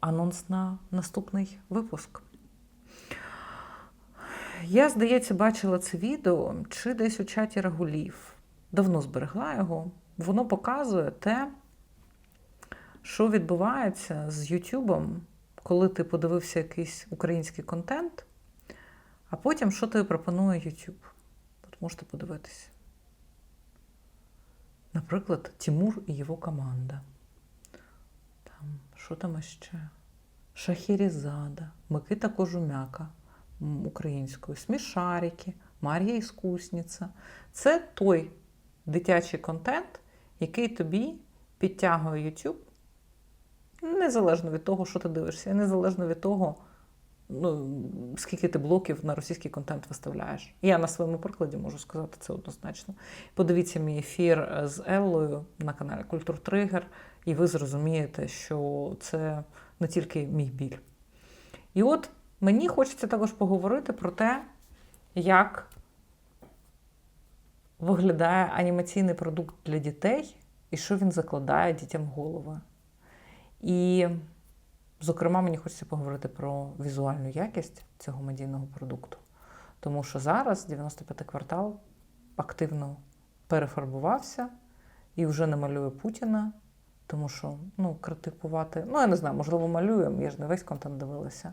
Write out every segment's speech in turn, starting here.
анонс на наступний випуск. Я, здається, бачила це відео чи десь у чаті Рагулів. Давно зберегла його. Воно показує те, що відбувається з Ютубом, коли ти подивився якийсь український контент, а потім що тобі пропонує YouTube. От можете подивитися. Наприклад, Тимур і його команда. Там, що там ще? Шахерезада, Микита Кожумяка українською, Смішарики, Мар'я Іскусниця. Це той дитячий контент, який тобі підтягує YouTube, незалежно від того, що ти дивишся, і незалежно від того, ну, скільки ти блоків на російський контент виставляєш. Я на своєму прикладі можу сказати це однозначно. Подивіться мій ефір з Еллою на каналі Культур Тригер, і ви зрозумієте, що це не тільки мій біль. І от мені хочеться також поговорити про те, як виглядає анімаційний продукт для дітей і що він закладає дітям в голови. І, зокрема, мені хочеться поговорити про візуальну якість цього медійного продукту. Тому що зараз 95-й квартал активно перефарбувався і вже не малює Путіна, тому що ну, критикувати, ну я не знаю, можливо, малює, я ж не весь контент дивилася,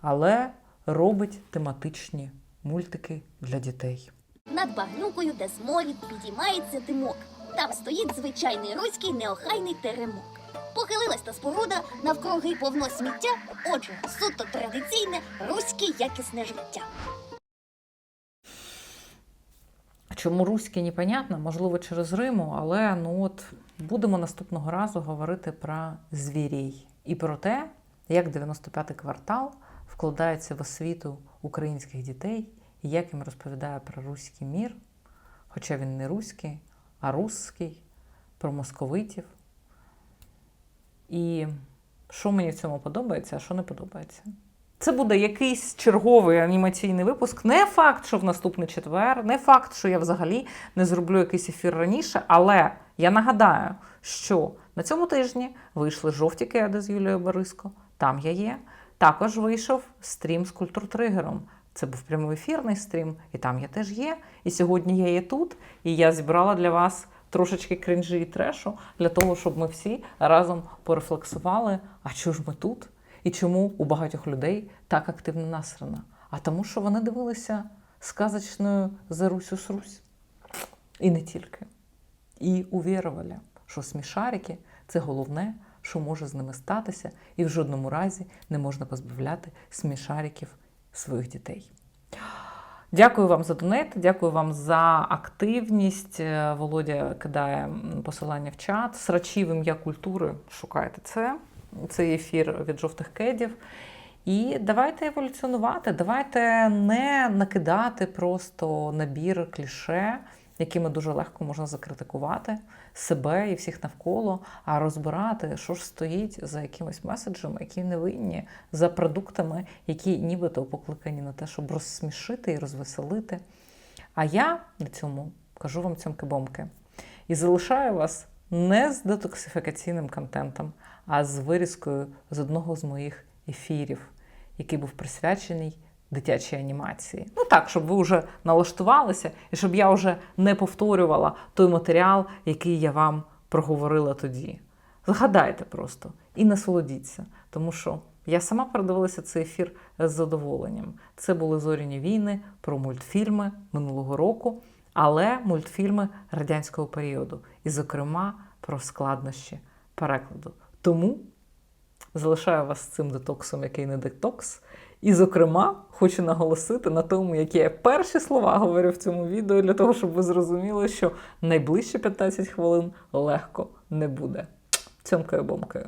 але робить тематичні мультики для дітей. Над багнюкою, де сморід, підіймається димок. Там стоїть звичайний руський неохайний теремок. Похилилась та споруда, навкруги повно сміття. Отже, суто традиційне руське якісне життя. Чому руське непонятно, можливо, через Риму, але ну от будемо наступного разу говорити про звірей і про те, як 95-й квартал вкладається в освіту українських дітей і як їм розповідає про руський мір, хоча він не руський, а русський, про московитів. І що мені в цьому подобається, а що не подобається. Це буде якийсь черговий анімаційний випуск. Не факт, що в наступний четвер, не факт, що я взагалі не зроблю якийсь ефір раніше, але я нагадаю, що на цьому тижні вийшли жовті кеди з Юлією Бориско. Там я є. Також вийшов стрім з культуртригером. Це був прямоефірний стрім, і там я теж є. І сьогодні я є тут, і я зібрала для вас трошечки кринжі і трешу для того, щоб ми всі разом порефлексували, а чого ж ми тут? І чому у багатьох людей так активно насрана? А тому, що вони дивилися сказочною за Русю Русь. І не тільки. І увірували, що смішарики це головне, що може з ними статися, і в жодному разі не можна позбавляти смішариків своїх дітей. Дякую вам за донейт, дякую вам за активність. Е, Володя кидає посилання в чат. Срачі в ім'я культури. Шукайте це. Цей ефір від жовтих кедів. І давайте еволюціонувати, давайте не накидати просто набір кліше, якими дуже легко можна закритикувати себе і всіх навколо, а розбирати, що ж стоїть за якимись меседжами, які не винні, за продуктами, які нібито покликані на те, щоб розсмішити і розвеселити. А я на цьому кажу вам цьомки-бомки. І залишаю вас не з детоксифікаційним контентом, а з вирізкою з одного з моїх ефірів, який був присвячений дитячій анімації. Ну так, щоб ви вже налаштувалися, і щоб я вже не повторювала той матеріал, який я вам проговорила тоді. Згадайте просто і насолодіться, тому що я сама передивилася цей ефір з задоволенням. Це були зоряні війни про мультфільми минулого року, але мультфільми радянського періоду, і, зокрема, про складнощі перекладу. Тому залишаю вас з цим детоксом, який не детокс. І, зокрема, хочу наголосити на тому, які я перші слова говорю в цьому відео, для того, щоб ви зрозуміли, що найближчі 15 хвилин легко не буде. Цьомкою-бомкою.